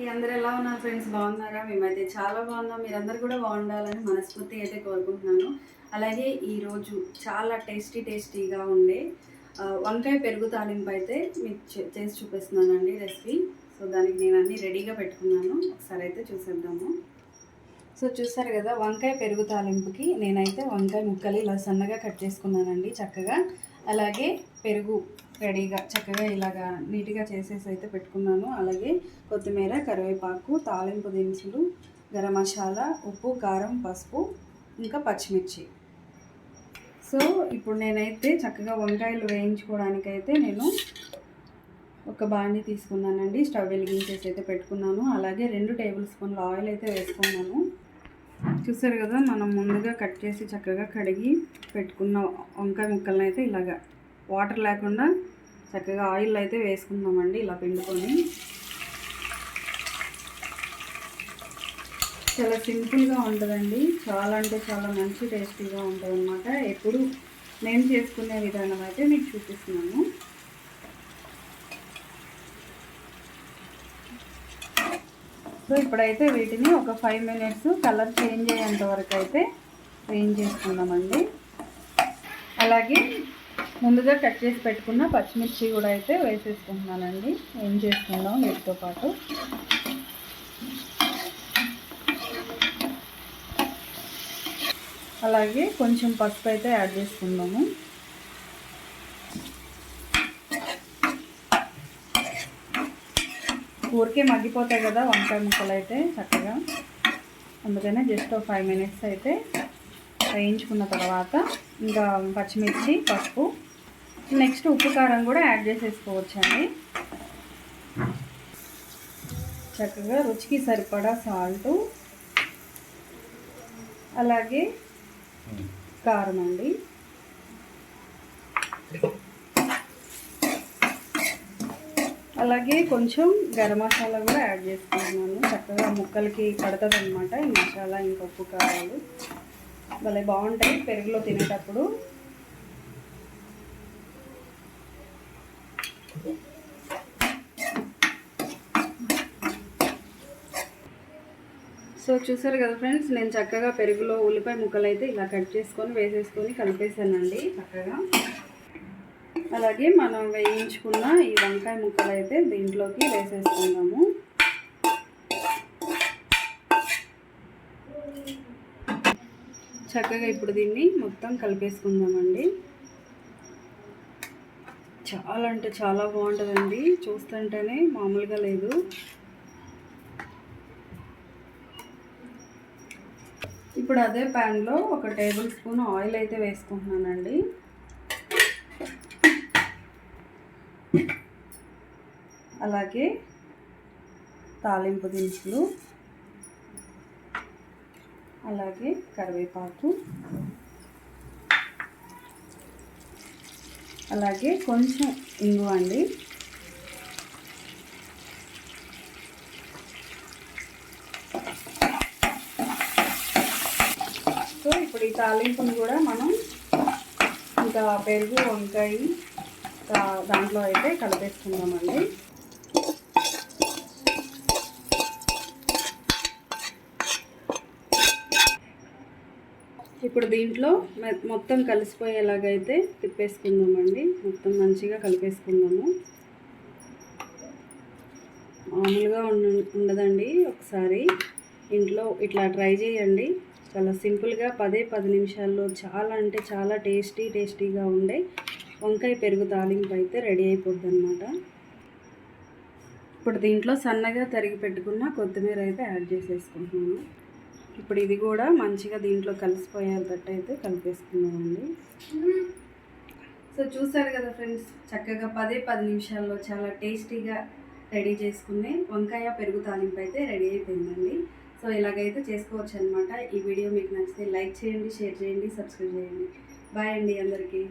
ఈ అందరు ఎలా ఉన్నారు ఫ్రెండ్స్? బాగున్నారా? మేమైతే చాలా బాగున్నాం. మీరందరూ కూడా బాగుండాలని మనస్ఫూర్తి అయితే కోరుకుంటున్నాను. అలాగే ఈరోజు చాలా టేస్టీ టేస్టీగా ఉండే వంకాయ పెరుగు తాలింపు అయితే మీకు చే- చేసి చూపిస్తున్నానండి రెసిపీ. సో దానికి నేను అన్నీ రెడీగా పెట్టుకున్నాను. ఒకసారి అయితే చూసేద్దాము. సో చూసారు కదా వంకాయ పెరుగు తాలింపుకి నేనైతే వంకాయ ముక్కలు ఇలా సన్నగా కట్ చేసుకున్నానండి చక్కగా. అలాగే పెరుగు రెడీగా చక్కగా ఇలాగా నీట్గా చేసేసి అయితే పెట్టుకున్నాను. అలాగే కొత్తిమీర కరివేపాకు తాలింపు దినుసులు గరం మసాలా ఉప్పు కారం పసుపు ఇంకా పచ్చిమిర్చి. సో ఇప్పుడు నేనైతే చక్కగా వంకాయలు వేయించుకోవడానికైతే నేను ఒక బాండి తీసుకున్నానండి. స్టవ్ వెలిగించేసి అయితే పెట్టుకున్నాను. అలాగే రెండు టేబుల్ స్పూన్ల ఆయిల్ అయితే వేసుకున్నాను. చూసారు కదా మనం ముందుగా కట్ చేసి చక్కగా కడిగి పెట్టుకున్న వంకాయ ముక్కలను అయితే ఇలాగా వాటర్ లేకుండా చక్కగా ఆయిల్ అయితే వేసుకుందామండి ఇలా పిండుకొని. చాలా సింపుల్గా ఉంటుందండి. చాలా అంటే చాలా మంచి టేస్టీగా ఉంటుంది అనమాట ఎప్పుడు నేను చేసుకునే విధానం అయితే మీకు చూపిస్తున్నాను. సో ఇప్పుడైతే వీటిని ఒక ఫైవ్ మినిట్స్ కలర్ చేంజ్ అయ్యేంత వరకు అయితే చేంజ్ చేసుకుందామండి అలాగే ముందుగా కట్ చేసి పెట్టుకున్న పచ్చిమిర్చి కూడా అయితే వేసేసుకుంటున్నానండి. ఏం చేసుకుందాం వీటితో పాటు. అలాగే కొంచెం పసుపు అయితే యాడ్ చేసుకుందాము. ఊరికే మగ్గిపోతాయి కదా వంకాయ ముక్కలు అయితే చక్కగా. అందుకనే జస్ట్ ఫైవ్ మినిట్స్ అయితే వేయించుకున్న తర్వాత ఇంకా పచ్చిమిర్చి పసుపు. నెక్స్ట్ ఉప్పు కారం కూడా యాడ్ చేసేసుకోవచ్చండి. చక్కగా రుచికి సరిపడా సాల్టు. అలాగే కారం అండి. అలాగే కొంచెం గరం మసాలా కూడా యాడ్ చేసుకుంటున్నాను. చక్కగా ముక్కలకి పడుతుంది అనమాట ఈ మసాలా ఇంకా ఉప్పు కారాలు. భలే బాగుంటాయి పెరుగులో తినేటప్పుడు. సో చూసారు కదా ఫ్రెండ్స్ నేను చక్కగా పెరుగులో ఉల్లిపాయ ముక్కలు అయితే ఇలా కట్ చేసుకొని వేసేసుకొని కలిపేసానండి చక్కగా. అలాగే మనం వేయించుకున్న ఈ వంకాయ ముక్కలు అయితే దీంట్లోకి వేసేసుకుందాము. చక్కగా ఇప్పుడు దీన్ని మొత్తం కలిపేసుకుందామండి. చాలా అంటే చాలా బాగుంటుందండి. చూస్తుంటేనే మామూలుగా లేదు. ఇప్పుడు అదే ప్యాన్లో ఒక టేబుల్ స్పూన్ ఆయిల్ అయితే వేసుకుంటున్నానండి. అలాగే తాలింపు దినుసులు. అలాగే కరివేపాకు. అలాగే కొంచెం ఇంగు అండి. సో ఇప్పుడు ఈ తాలింపును కూడా మనం ఇంకా పెరుగు వంకాయ దాంట్లో అయితే కలిపేసుకుందామండి. ఇప్పుడు దీంట్లో మె- మొత్తం కలిసిపోయేలాగైతే తిప్పేసుకుందామండి. మొత్తం మంచిగా కలిపేసుకుందాము. మామూలుగా ఉండ ఉండదండి ఒకసారి. ఇంట్లో ఇట్లా ట్రై చేయండి. చాలా సింపుల్గా పదే పది నిమిషాల్లో చాలా అంటే చాలా టేస్టీ టేస్టీగా ఉండే వంకాయ పెరుగు తాలింపు అయితే రెడీ అయిపోద్ది అనమాట ఇప్పుడు దీంట్లో సన్నగా తరిగి పెట్టుకున్న కొత్తిమీర అయితే యాడ్ చేసేసుకుంటున్నాను. ఇప్పుడు ఇది కూడా మంచిగా దీంట్లో కలిసిపోయేటట్టు అయితే కలిపేసుకున్నామండి సో చూసారు కదా ఫ్రెండ్స్ చక్కగా పదే పది నిమిషాల్లో చాలా టేస్టీగా రెడీ చేసుకునే వంకాయ పెరుగు తాలింపు అయితే రెడీ అయిపోయిందండి. సో ఇలాగైతే చేసుకోవచ్చు అనమాట ఈ వీడియో మీకు నచ్చితే లైక్ చేయండి షేర్ చేయండి సబ్స్క్రైబ్ చేయండి. బాయ్ అండి అందరికీ.